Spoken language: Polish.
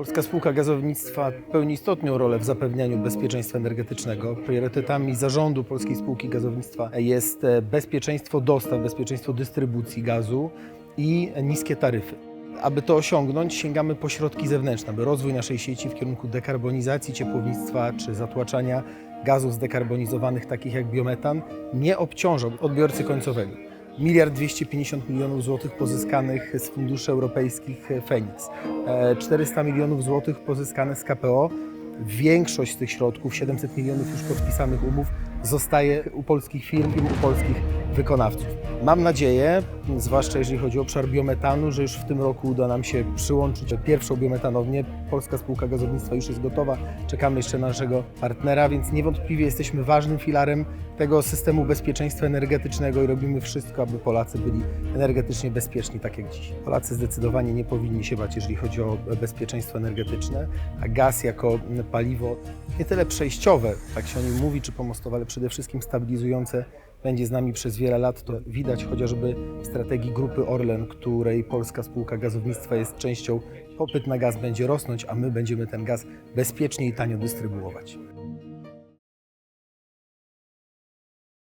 Polska Spółka Gazownictwa pełni istotną rolę w zapewnianiu bezpieczeństwa energetycznego. Priorytetami zarządu Polskiej Spółki Gazownictwa jest e, bezpieczeństwo dostaw, bezpieczeństwo dystrybucji gazu i niskie taryfy. Aby to osiągnąć, sięgamy po środki zewnętrzne, aby rozwój naszej sieci w kierunku dekarbonizacji ciepłownictwa czy zatłaczania gazów zdekarbonizowanych, takich jak biometan, nie obciążał odbiorcy końcowego. Miliard 250 milionów złotych pozyskanych z funduszy europejskich e, Feniks, e, 400 milionów złotych pozyskane z KPO. Większość z tych środków, 700 milionów już podpisanych umów, zostaje u polskich firm i u polskich wykonawców. Mam nadzieję, zwłaszcza jeżeli chodzi o obszar biometanu, że już w tym roku uda nam się przyłączyć pierwszą biometanownię. Polska Spółka Gazownictwa już jest gotowa, czekamy jeszcze na naszego partnera, więc niewątpliwie jesteśmy ważnym filarem tego systemu bezpieczeństwa energetycznego i robimy wszystko, aby Polacy byli energetycznie bezpieczni, tak jak dziś. Polacy zdecydowanie nie powinni się bać, jeżeli chodzi o bezpieczeństwo energetyczne, a gaz jako paliwo nie tyle przejściowe, tak się o nim mówi, czy pomostowe, ale przede wszystkim stabilizujące będzie z nami przez wiele lat. To widać chociażby w strategii grupy Orlen, której Polska Spółka Gazownictwa jest częścią. Popyt na gaz będzie rosnąć, a my będziemy ten gaz bezpiecznie i tanio dystrybuować.